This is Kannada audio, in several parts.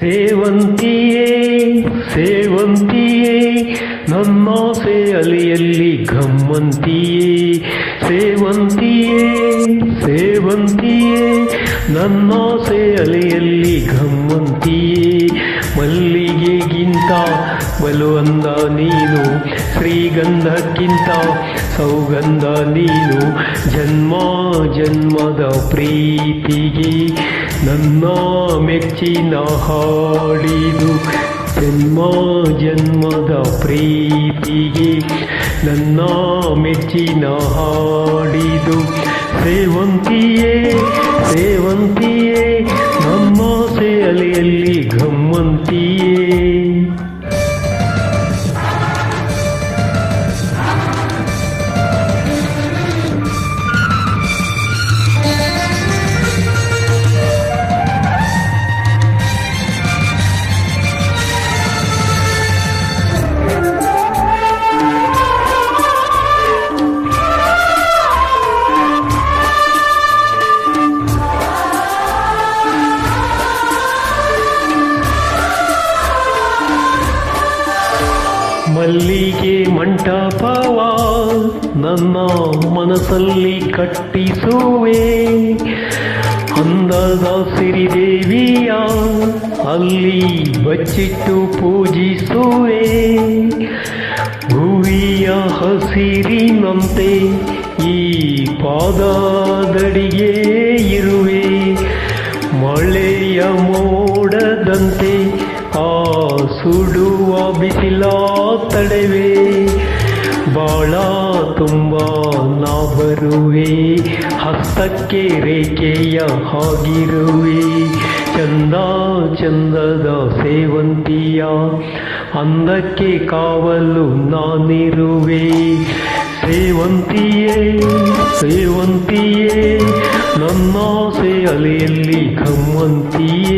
ಸೇವಂತಿಯೇ ಸೇವಂತಿಯೇ ನನ್ನಾಸೆ ಅಲಿಯಲ್ಲಿ ಗಮ್ಮಂತಿಯೇ ಸೇವಂತಿಯೇ ಸೇವಂತಿಯೇ ನನ್ನಾಸೆ ಅಲಿಯಲ್ಲಿ ಗಮ್ಮಂತಿಯೇ ಮಲ್ಲಿಗೆಗಿಂತ ಬಲುವಂದ ನೀನು, ಶ್ರೀಗಂಧಕ್ಕಿಂತ ಸೌಗಂಧ ನೀನು, ಜನ್ಮ ಜನ್ಮದ ಪ್ರೀತಿಗೆ ನನ್ನ ಮೆಚ್ಚಿನ ಹಾಡಿದು, ಜನ್ಮ ಜನ್ಮದ ಪ್ರೀತಿಗೆ ನನ್ನ ಮೆಚ್ಚಿನ ಹಾಡಿದು, ಸೇವಂತಿಯೇ ಸೇವಂತಿಯೇ ಮಲ್ಲಿಗೆ ಮಂಟಪವ ನನ್ನ ಮನಸ್ಸಲ್ಲಿ ಕಟ್ಟಿಸುವೆ. ಅಂದದ ಸಿರಿದೇವಿಯ ಅಲ್ಲಿ ಬಚ್ಚಿಟ್ಟು ಪೂಜಿಸುವೆ. ಭುವಿಯ ಹಸಿರಿನಂತೆ ಈ ಪಾದದಡಿಗೆ ತಡೆವೆ ಬಾಳ ತುಂಬ ನಾ ಬರುವೆ ಹಸ್ತಕ್ಕೆ ರೇಖೆಯ ಹಾಗಿರುವೆ ಚಂದ ಚಂದದ ಸೇವಂತಿಯ ಅಂದಕ್ಕೆ ಕಾವಲು ನಾನಿರುವೆ ಸೇವಂತಿಯೇ ಸೇವಂತಿಯೇ ನನ್ನಾಸೆ ಅಲೆಯಲ್ಲಿ ಗಮ್ಮಂತಿಯೇ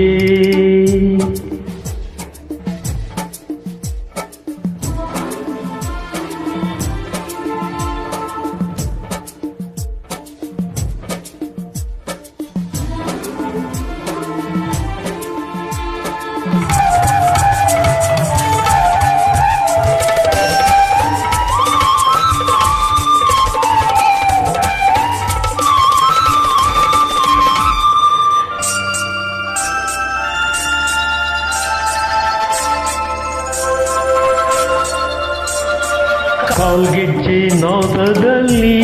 ಕಾಲ್ಗೆಜ್ಜೆ ನಾದದಲ್ಲಿ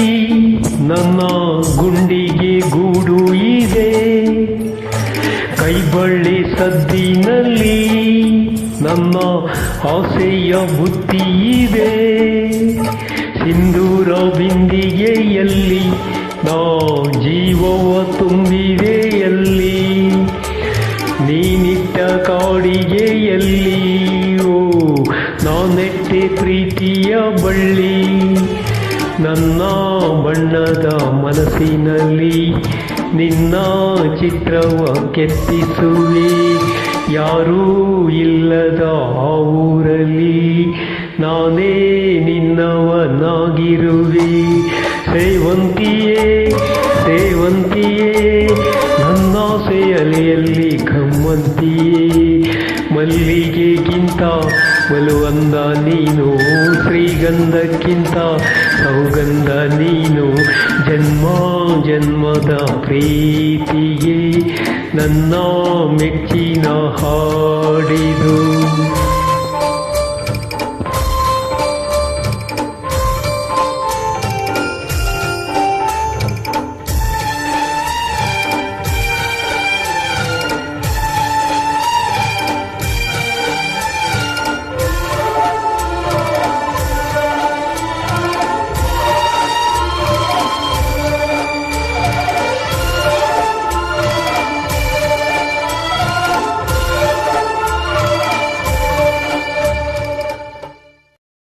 ನನ್ನ ಗುಂಡಿಗೆ ಗೂಡು ಇದೆ. ಕೈಬಳ್ಳಿ ಸದ್ದಿನಲ್ಲಿ ನನ್ನ ಆಸೆಯ ಬುತ್ತಿ ಇದೆ. ಸಿಂಧೂರ ಬಿಂದಿಗೆಯಲ್ಲಿ ನಾ ಜೀವವ ನಾನೆಟ್ಟೆ ಪ್ರೀತಿಯ ಬಳ್ಳಿ. ನನ್ನ ಬಣ್ಣದ ಮನಸ್ಸಿನಲ್ಲಿ ನಿನ್ನ ಚಿತ್ರವ ಕೆತ್ತಿಸುವೆ. ಯಾರೂ ಇಲ್ಲದ ಆ ಊರಲ್ಲಿ ನಾನೇ ನಿನ್ನವನಾಗಿರುವೆ. ಸೇವಂತಿಯೇ ಸೇವಂತಿಯೇ, ನನ್ನ ಅಲೆಯಲ್ಲಿ ಗಮ್ಮಂತಿಯೇ ಮಲ್ಲಿಗೆಗಿಂತ ಬಲುವಂದ ನೀನು ಶ್ರೀಗಂಧಕ್ಕಿಂತ ಸೌಗಂಧ ನೀನು. ಜನ್ಮ ಜನ್ಮದ ಪ್ರೀತಿಗೆ ನನ್ನ ಮೆಚ್ಚಿನ ಹಾಡಿದು.